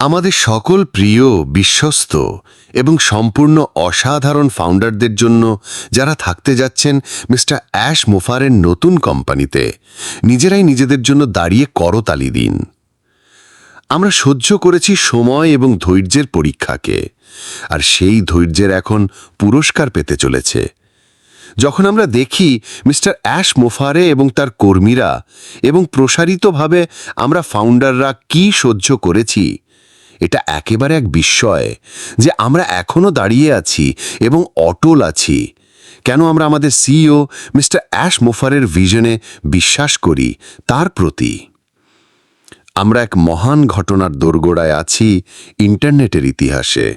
আমাদের সকল প্রিয়, বিশ্বস্ত এবং সম্পূর্ণ অসাধারণ ফাউন্ডারদের জন্য যারা থাকতে যাচ্ছেন মিস্টার অ্যাশ মোফারের নতুন কোম্পানিতে, নিজেরাই নিজেদের জন্য দাঁড়িয়ে করতালি দিন। আমরা সহ্য করেছি সময় এবং ধৈর্যের পরীক্ষাকে, আর সেই ধৈর্যের এখন পুরস্কার পেতে চলেছে। যখন আমরা দেখি মিস্টার অ্যাশ মোফারে এবং তার কর্মীরা এবং প্রসারিতভাবে আমরা ফাউন্ডাররা কি সহ্য করেছি এটা একেবারে এক বিস্ময় যে আমরা এখনও দাঁড়িয়ে আছি এবং অটল আছি। কেন আমরা আমাদের সিইও মিস্টার অ্যাশ মোফারের ভিশনে বিশ্বাস করি তার প্রতি? আমরা এক মহান ঘটনার দোরগোড়ায় আছি ইন্টারনেটের ইতিহাসে।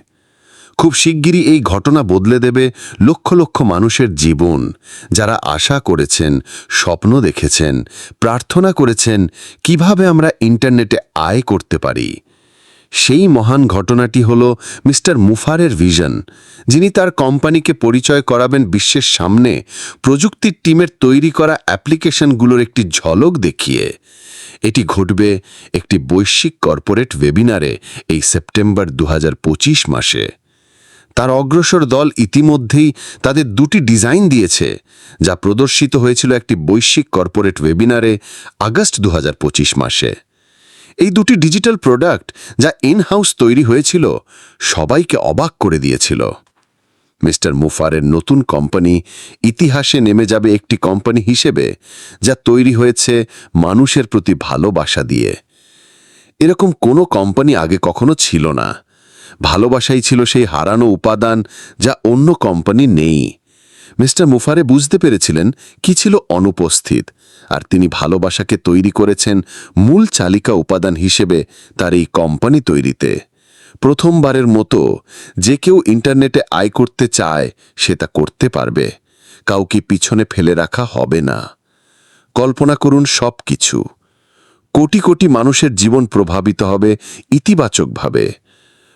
খুব শিগগিরই এই ঘটনা বদলে দেবে লক্ষ লক্ষ মানুষের জীবন, যারা আশা করেছেন, স্বপ্ন দেখেছেন, প্রার্থনা করেছেন কীভাবে আমরা ইন্টারনেটে আয় করতে পারি। সেই মহান ঘটনাটি হল মিস্টার মুফারের ভিশন। যিনি তার কোম্পানিকে পরিচয় করাবেন বিশ্বের সামনে প্রযুক্তির টিমের তৈরি করা অ্যাপ্লিকেশনগুলোর একটি ঝলক দেখিয়ে। এটি ঘটবে একটি বৈশ্বিক কর্পোরেট ওয়েবিনারে এই সেপ্টেম্বর দু হাজার পঁচিশ মাসে। তার অগ্রসর দল ইতিমধ্যেই তাদের দুটি ডিজাইন দিয়েছে, যা প্রদর্শিত হয়েছিল একটি বৈশ্বিক কর্পোরেট ওয়েবিনারে আগস্ট দু হাজার পঁচিশ মাসে। এই দুটি ডিজিটাল প্রোডাক্ট যা ইন হাউস তৈরি হয়েছিল, সবাইকে অবাক করে দিয়েছিল। মিস্টার মুফারের নতুন কোম্পানি ইতিহাসে নেমে যাবে একটি কোম্পানি হিসেবে, যা তৈরি হয়েছে মানুষের প্রতি ভালোবাসা দিয়ে। এরকম কোনো কোম্পানি আগে কখনো ছিল না। ভালোবাসাই ছিল সেই হারানো উপাদান যা অন্য কোম্পানি নেই। মিস্টার মুফারে বুঝতে পেরেছিলেন কি ছিল অনুপস্থিত, আর তিনি ভালোবাসাকে তৈরি করেছেন মূল চালিকা উপাদান হিসেবে তার এই কোম্পানি তৈরিতে। প্রথমবারের মতো যে কেউ ইন্টারনেটে আয় করতে চায়, সে তা করতে পারবে। কাউকে পিছনে ফেলে রাখা হবে না। কল্পনা করুন সব কিছু কোটি কোটি মানুষের জীবন প্রভাবিত হবে ইতিবাচকভাবে।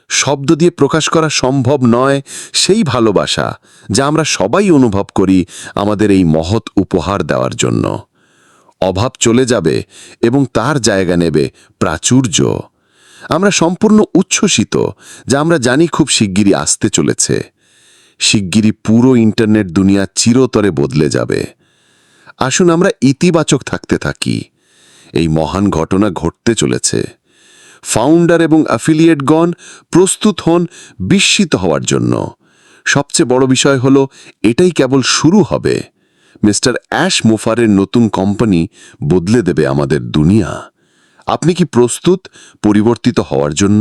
শব্দ দিয়ে প্রকাশ করা সম্ভব নয় সেই ভালোবাসা যা আমরা সবাই অনুভব করি আমাদের এই মহৎ উপহার দেওয়ার জন্য। অভাব চলে যাবে এবং তার জায়গা নেবে প্রাচুর্য। আমরা সম্পূর্ণ উচ্ছ্বসিত, যা আমরা জানি খুব শিগগিরই আসতে চলেছে। শিগগিরই পুরো ইন্টারনেট দুনিয়া চিরতরে বদলে যাবে। আসুন আমরা ইতিবাচক থাকতে থাকি। এই মহান ঘটনা ঘটতে চলেছে। ফাউন্ডার এবং অ্যাফিলিয়েটগণ প্রস্তুত হন বিস্মিত হওয়ার জন্য। সবচেয়ে বড় বিষয় হল, এটাই কেবল শুরু হবে। মিস্টার অ্যাশ মোফারের নতুন কোম্পানি বদলে দেবে আমাদের দুনিয়া। আপনি কি প্রস্তুত, পরিবর্তিত হওয়ার জন্য?